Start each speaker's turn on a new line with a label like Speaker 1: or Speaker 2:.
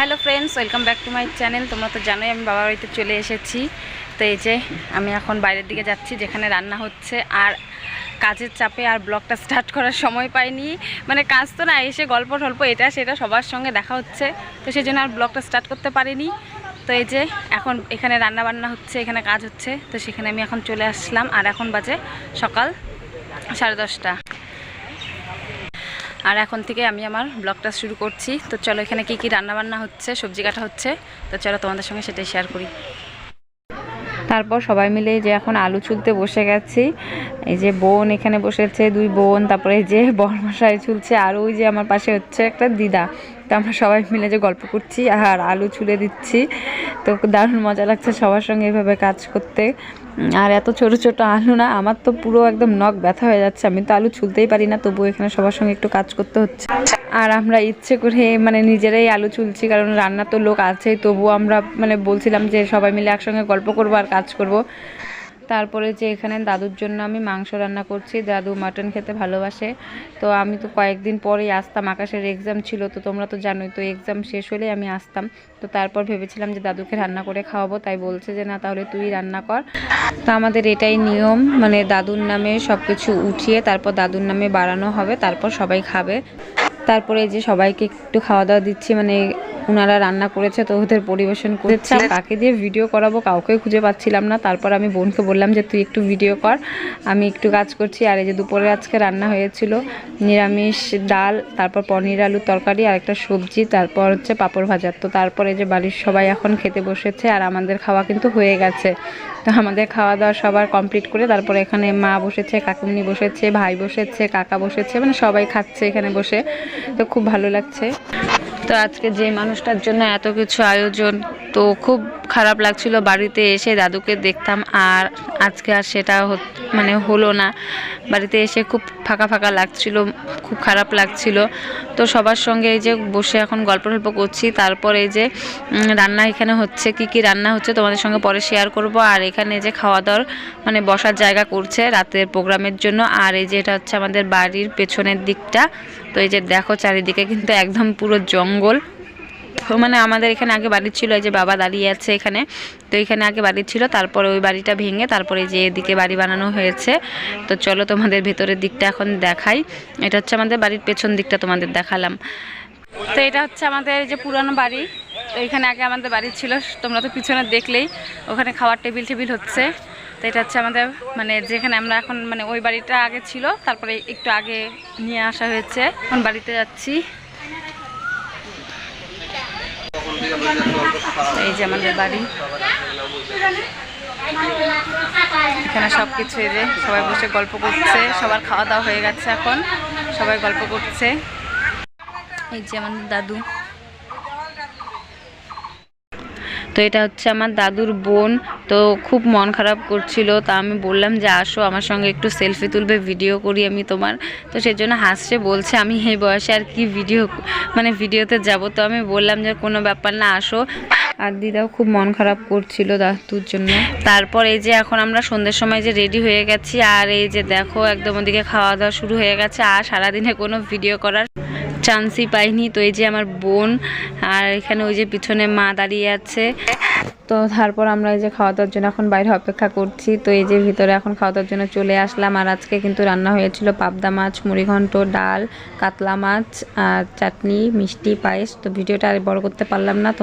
Speaker 1: Hello friends, welcome back to my channel. তোমরা তো জানোই আমি বাবার বাড়িতে চলে এসেছি। তো এই যে আমি এখন বাইরের দিকে যাচ্ছি, যেখানে রান্না হচ্ছে। আর কাজের চাপে আর ব্লগটা স্টার্ট করার সময় পাইনি। মানে কাজ তো না, এসে গল্প টল্প, এটা সেটা সবার সঙ্গে দেখা হচ্ছে। তো সেই জন্য আর ব্লগটা স্টার্ট করতে পারিনি। তো এই যে এখন এখানে রান্না বান্না হচ্ছে, এখানে কাজ হচ্ছে। তো সেখানে আমি এখন চলে আসলাম। আর এখন বাজে সকাল সাড়ে দশটা। আর এখন থেকে আমি আমার ব্লগটা শুরু করছি। তো চলো এখানে কি কি রান্নাবান্না হচ্ছে, সবজি কাটা হচ্ছে, তো চলো তোমাদের সঙ্গে সেটাই শেয়ার করি। তারপর সবাই মিলে যে এখন আলু ছুলতে বসে গেছি। এই যে বোন এখানে বসেছে, দুই বোন, তারপরে যে বরমশাই ছুলছে, আর ওই যে আমার পাশে হচ্ছে একটা দিদা। তো আমরা সবাই মিলে যে গল্প করছি আর আলু ছুলে দিচ্ছি। তো দারুণ মজা লাগছে সবার সঙ্গে এভাবে কাজ করতে। আর এত ছোট ছোট আলু না, আমার তো পুরো একদম নখ ব্যথা হয়ে যাচ্ছে। আমি তো আলু ছুলতেই পারি না, তবুও এখানে সবার সঙ্গে একটু কাজ করতে হচ্ছে। আর আমরা ইচ্ছে করে মানে নিজেরাই আলু চুলছি কারণ রান্না তো লোক আছেই, তবুও আমরা মানে বলছিলাম যে সবাই মিলে একসঙ্গে গল্প করব আর কাজ করব। তারপরে যে এখানে দাদুর জন্য আমি মাংস রান্না করছি, দাদু মাটন খেতে ভালোবাসে। তো আমি তো কয়েকদিন পরেই আসতাম, আকাশের এক্সাম ছিল তো তোমরা তো জানোই, তো এক্সাম শেষ হলে আমি আসতাম। তো তারপর ভেবেছিলাম যে দাদুকে রান্না করে খাওয়াবো, তাই বলছে যে, না, তাহলে তুই রান্না কর। তো আমাদের এটাই নিয়ম মানে দাদুর নামে সব কিছু উঠিয়ে তারপর দাদুর নামে বাড়ানো হবে, তারপর সবাই খাবে। তারপরে যে সবাইকে একটু খাওয়া দাওয়া দিচ্ছি মানে ওনারা রান্না করেছে তো ওদের পরিবেশন করেছে। কাকে দিয়ে ভিডিও করাবো কাউকে খুঁজে পাচ্ছিলাম না। তারপর আমি বোনকে বললাম যে তুই একটু ভিডিও কর। আমি একটু কাজ করছি। আর এই যে দুপুরে আজকে রান্না হয়েছিল নিরামিষ ডাল তারপর পনির আলুর তরকারি আর একটা সবজি তারপর হচ্ছে পাঁপড় ভাজা। তো তারপরে যে বাড়ির সবাই এখন খেতে বসেছে আর আমাদের খাওয়া কিন্তু হয়ে গেছে। তো আমাদের খাওয়া দাওয়া সবার কমপ্লিট করে তারপরে এখানে মা বসেছে কাকুমনি বসেছে ভাই বসেছে কাকা বসেছে মানে সবাই খাচ্ছে এখানে বসে। তো খুব ভালো লাগছে। তো আজকে যে মানুষটার জন্য এত কিছু আয়োজন তো খুব খারাপ লাগছিল বাড়িতে এসে দাদুকে দেখতাম আর আজকে আর সেটা মানে হলো না। বাড়িতে এসে খুব ফাঁকা ফাঁকা লাগছিল, খুব খারাপ লাগছিল। তো সবার সঙ্গে এই যে বসে এখন গল্প টল্প করছি, তারপর এই যে রান্না এখানে হচ্ছে, কি কি রান্না হচ্ছে তোমাদের সঙ্গে পরে শেয়ার করব। আর এখানে যে খাওয়া দাওয়ার মানে বসার জায়গা করছে রাতের প্রোগ্রামের জন্য। আর এই যে এটা হচ্ছে আমাদের বাড়ির পেছনের দিকটা। তো এই যে দেখো চারিদিকে কিন্তু একদম পুরো জঙ্গল। মানে আমাদের এখানে আগে বাড়ি ছিল, এই যে বাবা দাঁড়িয়ে আছে এখানে। তো এখানে আগে বাড়ি ছিল, তারপরে ওই বাড়িটা ভেঙে তারপরে যে এদিকে বাড়ি বানানো হয়েছে। তো চলো তোমাদের ভেতরের দিকটা এখন দেখাই। এটা হচ্ছে আমাদের বাড়ির পেছন দিকটা তোমাদের দেখালাম। তো এটা হচ্ছে আমাদের এই যে পুরানো বাড়ি। এখানে আগে আমাদের বাড়ি ছিল, তোমরা তো পিছনে দেখলেই। ওখানে খাওয়ার টেবিল টেবিল হচ্ছে। তো এটা হচ্ছে আমাদের মানে যেখানে আমরা এখন মানে ওই বাড়িটা আগে ছিল, তারপরে একটু আগে নিয়ে আসা হয়েছে। এখন বাড়িতে যাচ্ছি। এই যে আমাদের বাড়ি। এখানে সব কিছু এই যে সবাই বসে গল্প করছে, সবার খাওয়া দাওয়া হয়ে গেছে এখন, সবাই গল্প করছে। এই যে আমাদের দাদু। তো এটা হচ্ছে আমার দাদুর বোন, তো খুব মন খারাপ করছিল। তা আমি বললাম যে, আসো আমার সঙ্গে একটু সেলফি তুলবে ভিডিও করি আমি তোমার। তো সেই জন্য হাসছে, বলছে, আমি এই বয়সে আর কি ভিডিও মানে ভিডিওতে যাব? তো আমি বললাম যে, কোনো ব্যাপার না, আসো। আর দিদাও খুব মন খারাপ করছিল দাদুর জন্য। তারপর এই যে এখন আমরা সন্ধ্যের সময় যে রেডি হয়ে গেছি, আর এই যে দেখো, একদম ওদিকে খাওয়া দাওয়া শুরু হয়ে গেছে, আর সারাদিনে কোনো ভিডিও করার চান্সই পাইনি। তো এই যে আমার বোন, আর এখানে ওই যে পিছনে মা দাঁড়িয়ে আছে। তো তারপর আমরা এই যে খাওয়া দাওয়ার জন্য এখন বাইরে অপেক্ষা করছি। তো এই যে ভিতরে এখন খাওয়া দাওয়ার জন্য চলে আসলাম। আর আজকে কিন্তু রান্না হয়েছিল পাবদা মাছ, মুড়িঘণ্ট, ডাল, কাতলা মাছ, আর চাটনি, মিষ্টি, পায়েস। তো ভিডিওটা আর বড় করতে পারলাম না। তো